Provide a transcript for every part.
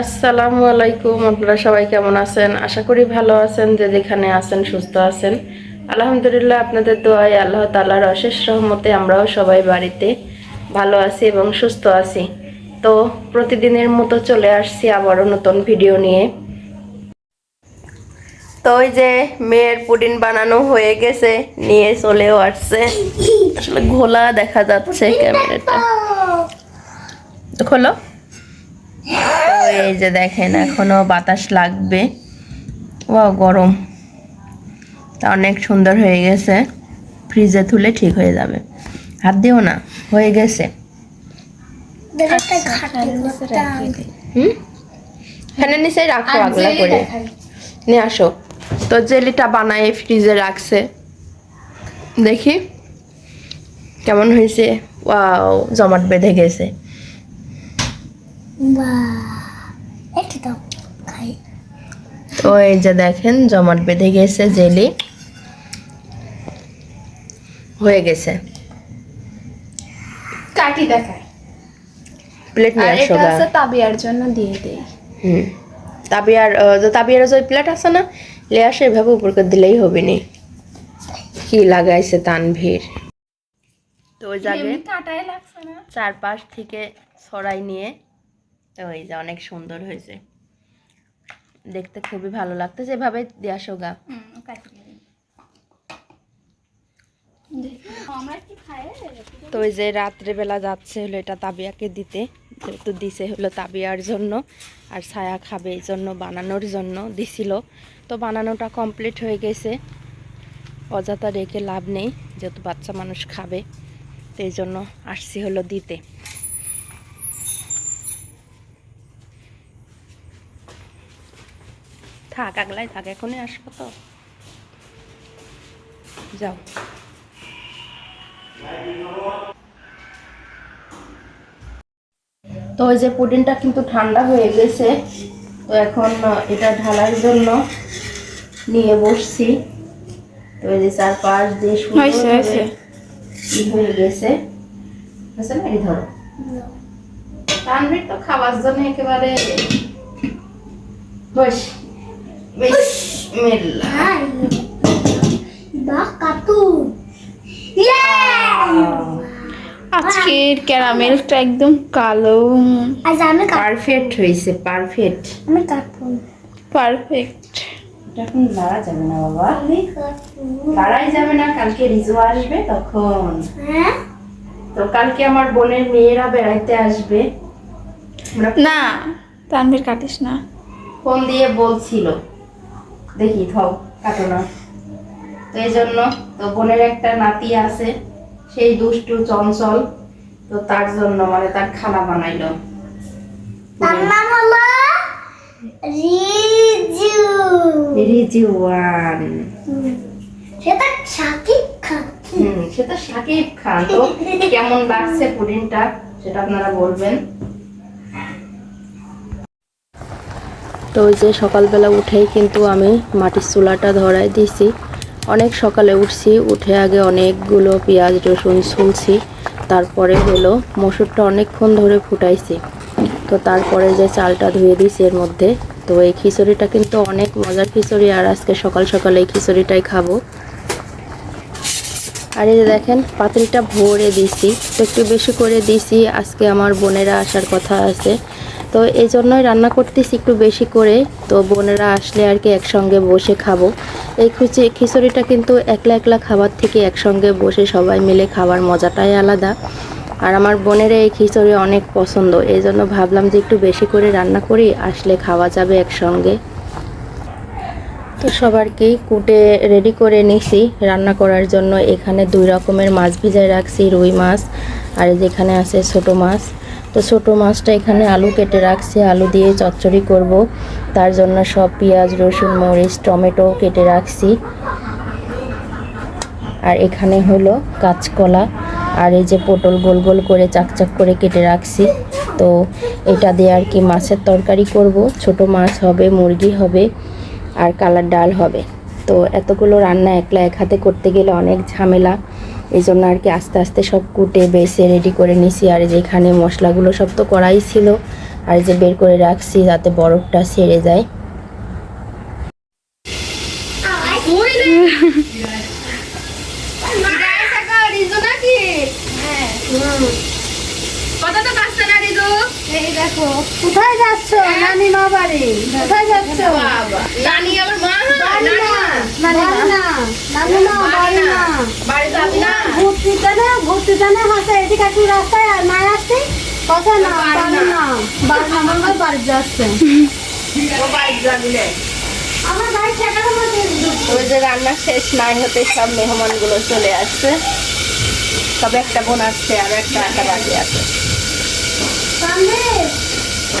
আসসালামু আলাইকুম, আপনারা সবাই কেমন আছেন? আশা করি ভালো আছেন, যে যেখানে আছেন, সুস্থ আছেন। আলহামদুলিল্লাহ, আপনাদের দোয়ায় আল্লাহ তালার অশেষ রহমতে আমরাও সবাই বাড়িতে ভালো আছি এবং সুস্থ আছি। তো প্রতিদিনের মতো চলে আসছি আবারও নতুন ভিডিও নিয়ে। তো ওই যে মেয়ের পুডিং বানানো হয়ে গেছে, নিয়ে চলেও আসছে। আসলে ঘোলা দেখা যাচ্ছে ক্যামেরাটা। খোলো। তো এই যে দেখেন এখনও বাতাস লাগবে। ও গরম। তা অনেক সুন্দর হয়ে গেছে। ফ্রিজে তুলে ঠিক হয়ে যাবে। হাত দিও না হয়ে গেছে। ফ্যানের নিচে রাখো। আগলা করে। নিয়ে আসো। তো জেলিটা বানায় ফ্রিজে রাখছে। দেখি। কেমন হয়েছে? ওয়াও জমাট বেঁধে গেছে। একটু দাও খাই। তো এই যে দেখেন জমাট বেঁধে গেছে জেলি। হয়ে গেছে। কাটি দেখায়। প্লেট নিয়ে আর আসো এটা। আছে তাবিয়ার জন্য দিয়ে দেই। হুম। তাবিয়ার যে তাবিয়ার যে প্লেট আছে না লে আসে এভাবে উপর করে দিলেই হবে নি। কি লাগাইছে তানভীর। তো ওই জায়গায় লাগছে না? চারপাশ থেকে ছড়াই নিয়ে তো এই যে অনেক সুন্দর হয়েছে। দেখতে খুবই ভালো লাগতেছে এভাবে দিয়ে আসো গা। হুম কাটি দিই। দেখি, আমরা কি খাই তো ওই যে রাত্রেবেলা যাচ্ছে হলো এটা তাবিয়াকে দিতে যেহেতু দিছে হলো তাবিয়ার জন্য আর ছায়া খাবে এই জন্য বানানোর জন্য দিছিল। তো বানানোটা কমপ্লিট হয়ে গেছে। অযথা রেখে লাভ নেই যেহেতু বাচ্চা মানুষ খাবে তো এই জন্য আসছি হলো দিতে। থাক আগলাই থাক এখনই আসব তো। যাও। তো ওই যে পুডিংটা কিন্তু ঠান্ডা হয়ে গেছে তো এখন এটা ঢালার জন্য নিয়ে বসছি। তো ওই যে চারপাশ দিয়ে হয়ে গেছে। না এই ধরো? তানভীর তো খাওয়ার জন্য একেবারে বস। আজকের ক্যারামেলটা একদম কালো। আজ আমি পারফেক্ট হয়েছে পারফেক্ট। আমি পারফেক্ট। এখন যাবে না বাবা। লাড়াই যাবে না কালকে রিজু আসবে তখন। হ্যাঁ? তো কালকে আমার বোনের মেয়েরা বেড়াইতে আসবে। না তানভীর কাটিস না। ফোন দিয়ে বলছিল। দেখি থাও কাটো না। তো এই জন্য তো বোনের একটা নাতি আছে সেই দুষ্টু চঞ্চল তো তার জন্য মানে তার খানা বানাইলো। তার নাম হলো রিজু। রিজিওয়ান সেটা শাকিব খান। হুম সেটা সাকিব খান। তো কেমন লাগছে পুডিংটা সেটা আপনারা বলবেন। তো ওই যে সকালবেলা উঠেই কিন্তু আমি মাটির চুলাটা ধরাই দিছি অনেক সকালে উঠছি, উঠে আগে অনেকগুলো পেঁয়াজ, রসুন ছুলছি, তারপরে হলো মসুরটা অনেকক্ষণ ধরে ফুটাইছি। তো তারপরে যে চালটা ধুয়ে দিছি এর মধ্যে, তো এই খিচুড়িটা কিন্তু অনেক মজার খিচুড়ি আর আজকে সকাল সকালে এই খিচুড়িটাই খাব। আর এই যে দেখেন পাতিলটা ভরে দিছি তো একটু বেশি করে দিছি আজকে আমার বোনেরা আসার কথা আছে। তো এই জন্যই রান্না করতেছি একটু বেশি করে। তো বোনেরা আসলে আর কি একসঙ্গে বসে খাব। এই খুচি খিচুড়িটা কিন্তু একলা একলা খাবার থেকে একসঙ্গে বসে সবাই মিলে খাবার মজাটাই আলাদা। আর আমার বোনের এই খিচুড়ি অনেক পছন্দ, এই জন্য ভাবলাম যে একটু বেশি করে রান্না করি, আসলে খাওয়া যাবে একসঙ্গে। তো সবারকেই কুটে রেডি করে নিছি, রান্না করার জন্য এখানে দুই রকমের মাছ ভিজায় রাখছি, রুই মাছ আর যেখানে আছে ছোট মাছ। তো ছোটো মাছটা এখানে আলু কেটে রাখছি, আলু দিয়ে চচ্চড়ি করব। তার জন্য সব পেঁয়াজ, রসুন, মরিচ, টমেটো কেটে রাখছি। আর এখানে হলো কাঁচকলা। আর এই যে পটল গোল গোল করে চাকচাক করে কেটে রাখছি। তো এটা দিয়ে আর কি মাছের তরকারি করব। ছোট মাছ হবে, মুরগি হবে, আর কালার ডাল হবে। তো এতগুলো রান্না একলা এক হাতে করতে গেলে অনেক ঝামেলা। এই জন্য আর কি আস্তে আস্তে সব কুটে, বেছে রেডি করে নিছি। আর যেখানে মশলাগুলো সব তো করাই ছিল। আর যে বের করে রাখছি যাতে বরফটা ছেড়ে যায়। এই দেখো কোথায় যাচ্ছ? নানি মা বাড়ি কোথায় যাচ্ছ? নানি আমার মা? বাড়ি না বাড়ি না নানি মা বাড়ি না। বাড়ি যাবি না। ঘুরতে জানে ঘুরতে জানে হাসে এদিকে একটু রাস্তায় আর কথা না বাড়ি না। বাড়ি না। আমার বাড়ি যাচ্ছে। ও বাড়ি যাবি না। আমার বাড়ি ঠেকানোর মধ্যে ওই যে রান্না শেষ নাই হতে সব মেহমানগুলো চলে আসছে। তবে একটা বোন আসছে আর একটা আটা বাকি আছে।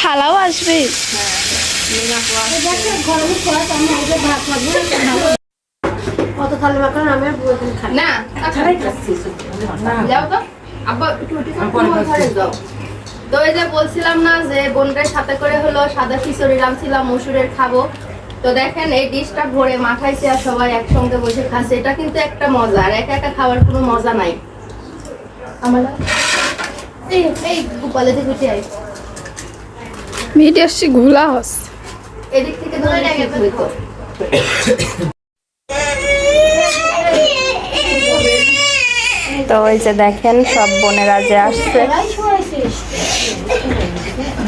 খালাও আসবে। কত থালি মাখান? আমি না যাও তো। আব্বা তো এই যে বলছিলাম না যে বোনটার সাথে করে হলো সাদা খিচুড়ি রাঁধছিলাম মসুরের খাব। তো দেখেন এই ডিশটা ভরে মাখাইছে আর সবাই একসঙ্গে বসে খাচ্ছে। এটা কিন্তু একটা মজা আর একা একা খাওয়ার কোনো মজা নাই। আমার এই এই গোপালে থেকে উঠে আয়। ভিডিও আসছি ঘোলা হস। এদিক থেকে ধরে রেখে হইতো তো ওই যে দেখেন সব বোনেরা যে আসছে।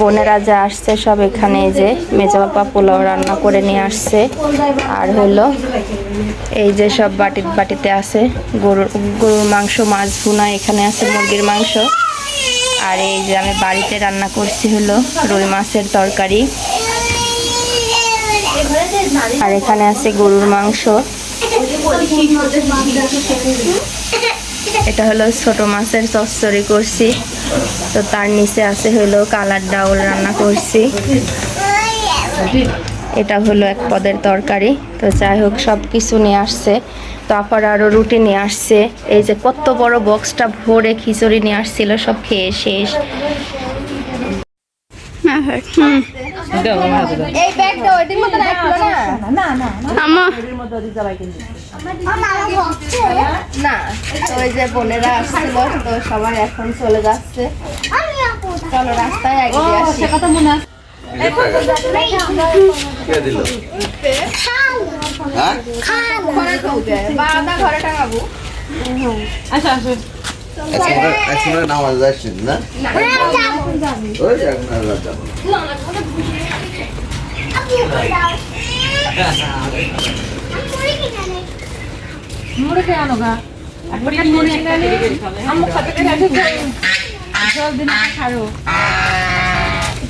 বোনেরা যে আসছে সব এখানে এই যে মেজা বাপা পোলাও রান্না করে নিয়ে আসছে। আর হলো এই যে সব বাটি বাটিতে আছে গরুর গরুর মাংস মাছ ভুনা এখানে আছে মুরগির মাংস। আর এই যে আমি বাড়িতে রান্না করছি হলো রুই মাছের তরকারি। আর এখানে আছে গরুর মাংস। এটা হলো ছোট মাছের চচ্চড়ি করছি। তো তার নিচে আছে হলো কালার ডাউল রান্না করছি। এটা হলো এক পদের তরকারি। তো যাই হোক সব কিছু নিয়ে আসছে। তো তারপর আরও রুটি নিয়ে আসছে। এই যে কত বড় বক্সটা ভরে খিচুড়ি নিয়ে আসছিল সব খেয়ে শেষ। না আমা। ওই যে বোনেরা আসছিল তো সবাই এখন চলে যাচ্ছে। চলো রাস্তায় এগিয়ে আসি। কে দিল? হ্যাঁ? ঘরে ঢুকে বা আধা ঘরে টাঙাবো আজকে আজকে নামাজ যাচ্ছেন না? ওই এখন আর যাব না।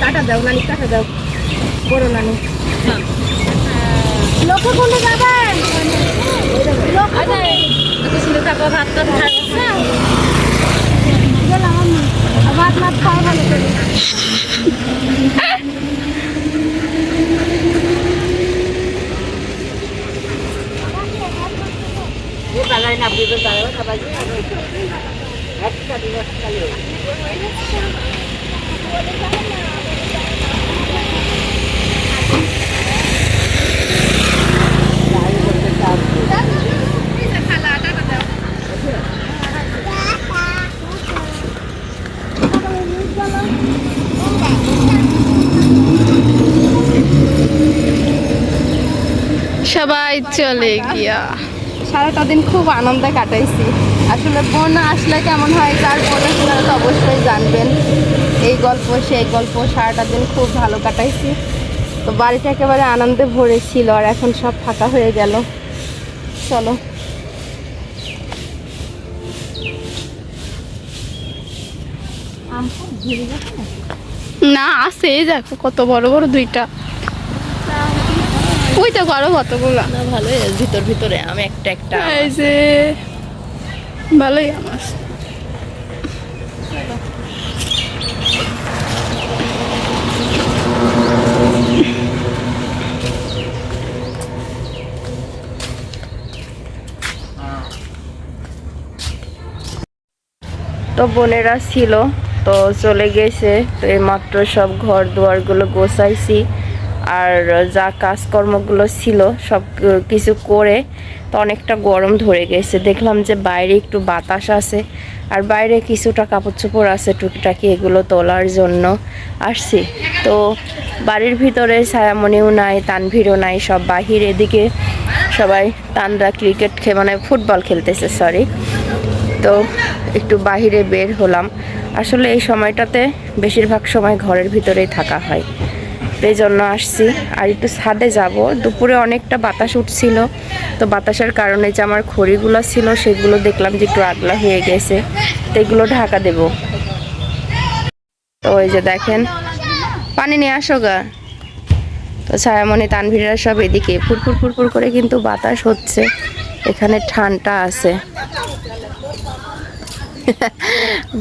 কাটা দাও নানি কাটা দাও। বড় নানি। লোকে কোনে যাবেন? ভাত মাত খাওয়া ভালো করে। সবাই চলে গিয়া। সারাটা দিন খুব আনন্দে কাটাইছি। আসলে বোন আসলে কেমন হয় যার বোন আপনারা তো অবশ্যই জানবেন। এই গল্প সেই গল্প সারাটা দিন খুব ভালো কাটাইছি। তো বাড়িটা একেবারে আনন্দে ভরে ছিল আর এখন সব ফাঁকা হয়ে গেল। চলো। না আছে দেখো কত বড় বড় দুইটা। তো না ভালোই ভিতর ভিতরে। আমি একটা একটা। এই যে ভালোই আমার। তো বোনেরা ছিল তো চলে গেছে। তো এই মাত্র সব ঘর দুয়ারগুলো গোসাইছি আর যা কাজকর্মগুলো ছিল সব কিছু করে তো অনেকটা গরম ধরে গেছে। দেখলাম যে বাইরে একটু বাতাস আছে আর বাইরে কিছুটা কাপড় চোপড় আছে, টুকিটাকি এগুলো তোলার জন্য আসছি। তো বাড়ির ভিতরে ছায়ামণিও নাই, তানভিরও নাই, সব বাহির এদিকে সবাই তানরা ক্রিকেট খে মানে ফুটবল খেলতেছে সরি তো একটু বাহিরে বের হলাম। আসলে এই সময়টাতে বেশিরভাগ সময় ঘরের ভিতরেই থাকা হয়। এই জন্য আসছি। আর একটু ছাদে যাব। দুপুরে অনেকটা বাতাস উঠছিল। তো বাতাসের কারণে যে আমার খড়িগুলো ছিল, সেগুলো দেখলাম যে একটু আগলা হয়ে গেছে। তো এগুলো ঢাকা দেব। তো ওই যে দেখেন, পানি নিয়ে আসো গা। তো ছায়ামণি তানভীরা সব এদিকে ফুরফুর ফুরফুর করে কিন্তু বাতাস হচ্ছে। এখানে ঠান্ডা আছে।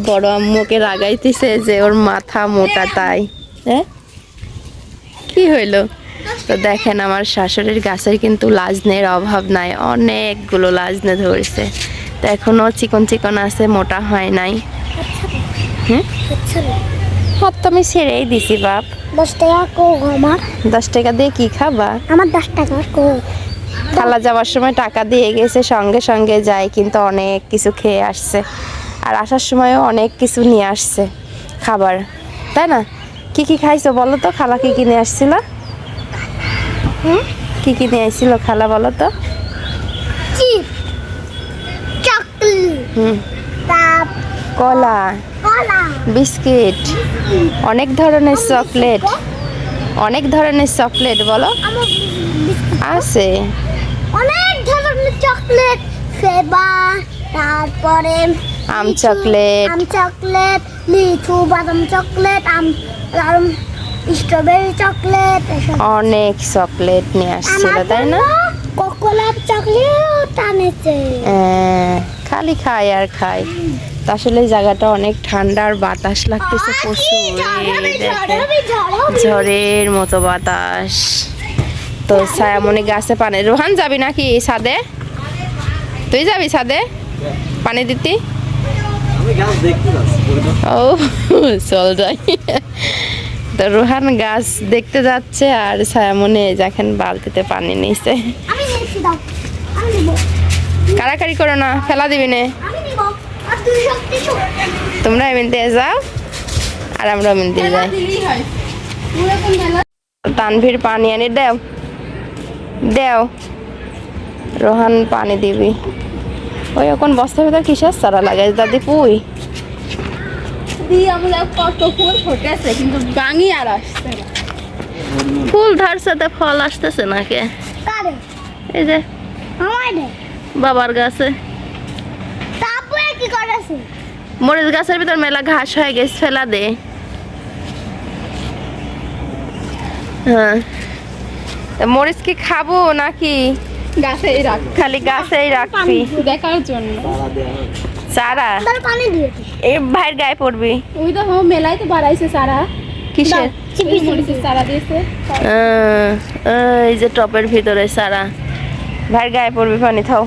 বড় আম্মুকে রাগাইতেছে যে ওর মাথা মোটা তাই। হ্যাঁ? কি হইল? তো দেখেন আমার শাশুড়ির গাছের কিন্তু লাজনের অভাব নাই অনেকগুলো লাজনে ধরেছে। তো এখনও চিকন চিকন আছে মোটা হয় নাই। হ্যাঁ সব তো আমি ছেড়েই দিছি বাপ। দশ টাকা কো আমার। দশ টাকা দিয়ে কি খাবা? আমার দশ টাকা কো খালা যাওয়ার সময় টাকা দিয়ে গেছে সঙ্গে সঙ্গে যায় কিন্তু অনেক কিছু খেয়ে আসছে। আর আসার সময়ও অনেক কিছু নিয়ে আসছে খাবার। তাই না? কি কি খাইছো বলো তো? খালা কি কিনে আসছিল? হুম? কি কি নিয়ে আসছিল খালা বলো তো? চকলেট হুম। তাপ কলা বিস্কিট অনেক ধরনের চকলেট। অনেক ধরনের চকলেট বলো। আছে। অনেক ধরনের চকলেট ফ্লেভার তারপরে আম চকলেট। আম চকলেট লিচু বাদাম চকলেট আম স্ট্রবেরি চকলেট অনেক চকলেট নিয়ে আসছিল তাই না? কোকোলার চকলেট আনেছে খালি খাই আর খাই। তো আসলে এই জায়গাটা অনেক ঠান্ডা আর বাতাস লাগতেছে প্রচুর ঝড়ের মতো বাতাস। তো ছায়ামণি গাছে পানি। রোহান যাবি নাকি ছাদে? তুই যাবি ছাদে? পানি দিতি? আমি গাছ দেখতে যাচ্ছি ও চল যাই। তো রোহান গাছ দেখতে যাচ্ছে আর ছায়ামণি দেখেন বালতিতে পানি নিছে। কারাকারি করো না ফেলা দিবি না। তোমরা এমন দিয়ে যাও আর আমরা এমন দিয়ে যাই। তানভীর পানি আনি দেও। দেও। রোহান পানি দিবি। ওই এখন বস্তার ভিতর কিসের সারা লাগে দাদি পুই। দিয়ে আমরা কত ফুল ফুটেছে কিন্তু গাঙি আর আসছে না। ফুল ধরছে তো ফল আসতেছে নাকি? এই যে বাবার গাছে। তারপরে কি করেছে? মরিচ গাছের ভিতর মেলা ঘাস হয়ে গেছে ফেলা দে। হ্যাঁ। মরিচ কি খাব নাকি? গাছে রাখ খালি গাছেই রাখবি। দেখার জন্য। চারা তার পানি দিয়ে দে। ভাইয়ের গায়ে পড়বি। ওই তো হ্যাঁ মেলাই তো বাড়াইছে সারা। কিসের? এই যে টপের ভিতরে সারা। ভাইয়ের গায়ে পড়বি পানি থাও